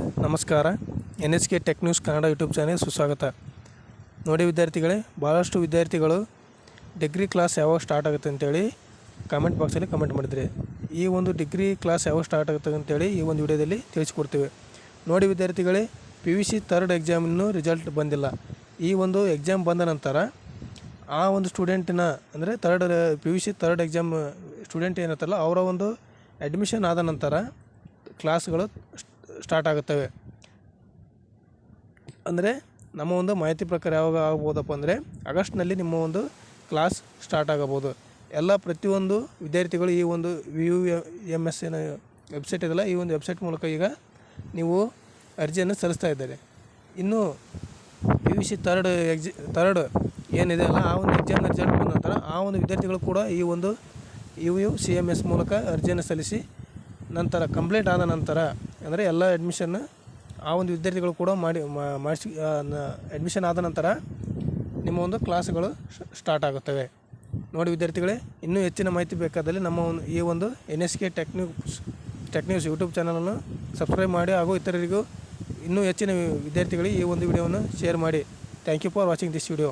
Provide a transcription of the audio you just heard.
ನಮಸ್ಕಾರ. N S K tech news Kannada YouTube channel ಸುಸ್ವಾಗತ. ನೋಡಿ ವಿದ್ಯಾರ್ಥಿಗಳೇ ಭಾಳಷ್ಟು ವಿದ್ಯಾರ್ಥಿಗಳು ಡಿಗ್ರಿ ಕ್ಲಾಸ್ ಯಾವಾಗ ಸ್ಟಾರ್ಟ್ ಆಗುತ್ತೆ ಅಂತೇಳಿ ಕಾಮೆಂಟ್ ಬಾಕ್ಸಲ್ಲಿ ಕಮೆಂಟ್ ಮಾಡಿದ್ರಿ. ಈ ಒಂದು ಡಿಗ್ರಿ ಕ್ಲಾಸ್ ಯಾವಾಗ ಸ್ಟಾರ್ಟ್ ಆಗುತ್ತೆ ಅಂತೇಳಿ ಈ ಒಂದು ವಿಡಿಯೋದಲ್ಲಿ ತಿಳಿಸ್ಕೊಡ್ತೀವಿ. ನೋಡಿ ವಿದ್ಯಾರ್ಥಿಗಳೇ P U C third exam ಇನ್ನೂ ರಿಸಲ್ಟ್ ಬಂದಿಲ್ಲ. ಈ ಒಂದು ಎಕ್ಸಾಮ್ ಬಂದ ನಂತರ ಆ ಒಂದು ಸ್ಟೂಡೆಂಟಿನ ಅಂದರೆ third P U C third exam student ಏನಿರ್ತಲ್ಲ ಅವರ ಒಂದು ಅಡ್ಮಿಷನ್ ಆದ ನಂತರ ಕ್ಲಾಸ್ಗಳು ಸ್ಟಾರ್ಟ್ ಆಗುತ್ತವೆ. ಅಂದರೆ ನಮ್ಮ ಒಂದು ಮಾಹಿತಿ ಪ್ರಕಾರ ಯಾವಾಗ ಆಗ್ಬೋದಪ್ಪ ಅಂದರೆ ಆಗಸ್ಟ್ನಲ್ಲಿ ನಿಮ್ಮ ಒಂದು ಕ್ಲಾಸ್ ಸ್ಟಾರ್ಟ್ ಆಗಬಹುದು. ಎಲ್ಲ ಪ್ರತಿಯೊಂದು ವಿದ್ಯಾರ್ಥಿಗಳು ಈ ಒಂದು ವಿ ಯು ಎಂ ಎಸ್ ಏನು ವೆಬ್ಸೈಟ್ ಇದೆಯಲ್ಲ, ಈ ಒಂದು ವೆಬ್ಸೈಟ್ ಮೂಲಕ ಈಗ ನೀವು ಅರ್ಜಿಯನ್ನು ಸಲ್ಲಿಸ್ತಾ ಇದ್ದಾರೆ. ಇನ್ನು ಪಿ ಯು ಸಿ ತರ್ಡ್ ಎಕ್ಸಿ ತರ್ಡ್ ಏನಿದೆ ಅಲ್ಲ, ಆ ಒಂದು ಎಕ್ಸಾಮ್ ರಿಸಲ್ಟ್ ಬಂದ ನಂತರ ಆ ಒಂದು ವಿದ್ಯಾರ್ಥಿಗಳು ಕೂಡ ಈ ಒಂದು U U C M S ಮೂಲಕ ಅರ್ಜಿಯನ್ನು ಸಲ್ಲಿಸಿ ನಂತರ ಕಂಪ್ಲೀಟ್ ಆದ ನಂತರ ಅಂದರೆ ಎಲ್ಲ ಅಡ್ಮಿಷನ್ ಆ ಒಂದು ವಿದ್ಯಾರ್ಥಿಗಳು ಕೂಡ ಮಾಡಿ ಮಾಡಿಸಿ ಅಡ್ಮಿಷನ್ ಆದ ನಂತರ ನಿಮ್ಮ ಒಂದು ಕ್ಲಾಸ್ಗಳು ಸ್ಟಾರ್ಟ್ ಆಗುತ್ತವೆ. ನೋಡಿ ವಿದ್ಯಾರ್ಥಿಗಳೇ, ಇನ್ನೂ ಹೆಚ್ಚಿನ ಮಾಹಿತಿ ಬೇಕಾದಲ್ಲಿ ನಮ್ಮ ಒಂದು, ಈ ಒಂದು N S K technics technics YouTube ಚಾನಲನ್ನು ಸಬ್ಸ್ಕ್ರೈಬ್ ಮಾಡಿ ಹಾಗೂ ಇತರರಿಗೂ ಇನ್ನೂ ಹೆಚ್ಚಿನ ವಿದ್ಯಾರ್ಥಿಗಳಿಗೆ ಈ ಒಂದು ವಿಡಿಯೋವನ್ನು ಶೇರ್ ಮಾಡಿ. Thank you for watching this video